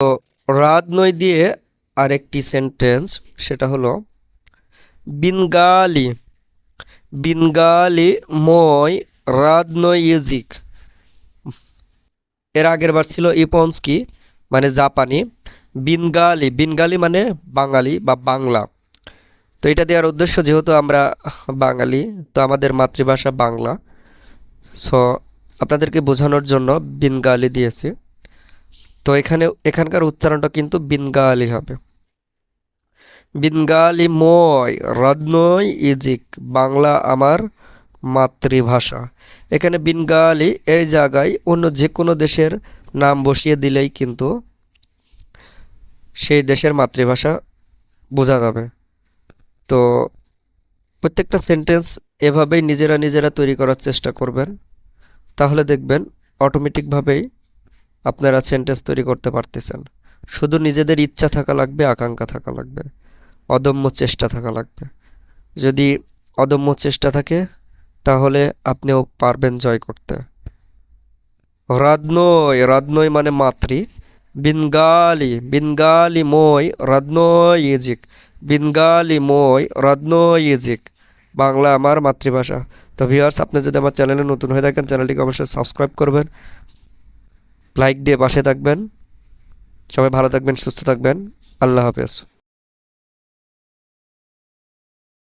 তো রাত নই দিয়ে আরেকটি সেন্টেন্স সেটা হলো, বিনগালি বিনগালি মই ইজিক এর আগের বার ছিল ইপন্সকি মানে জাপানি। বিনগালি বিনগালি মানে বাঙালি বা বাংলা। তো এটা দেওয়ার উদ্দেশ্য, যেহেতু আমরা বাঙালি, তো আমাদের মাতৃভাষা বাংলা। সো, আপনাদেরকে বোঝানোর জন্য বিনগালি দিয়েছি। তো এখানে, এখানকার উচ্চারণটা কিন্তু বিনগালি হবে। বিনগালি মই রদ্নই ইজিক, বাংলা আমার মাতৃভাষা। এখানে বিনগালি এর জায়গায় অন্য যে কোনো দেশের নাম বসিয়ে দিলেই কিন্তু সেই দেশের মাতৃভাষা বোঝা যাবে। তো প্রত্যেকটা সেন্টেন্স এভাবেই নিজেরা নিজেরা তৈরি করার চেষ্টা করবেন। তাহলে দেখবেন অটোমেটিকভাবেই আপনারা সেন্টেন্স তৈরি করতে পারতেছেন। শুধু নিজেদের ইচ্ছা থাকা লাগবে, আকাঙ্ক্ষা থাকা লাগবে। অদম্য চেষ্টা থাকা লাগবে। যদি অদম্য চেষ্টা থাকে, তাহলে আপনিও পারবেন জয় করতে। রাদনই রাদনই মানে মাতৃ। বিনগালি বিনগালি মই রাদনই ইজিক বিনগালি মই রাদনই ইজিক বাংলা আমার মাতৃভাষা। তো ভিউয়ার্স আপনি যদি আমার চ্যানেলে নতুন হয়ে থাকেন, চ্যানেলটিকে অবশ্যই সাবস্ক্রাইব করবেন। লাইক দিয়ে পাশে থাকবেন। সবাই ভালো থাকবেন সুস্থ থাকবেন। আল্লাহ হাফেজ।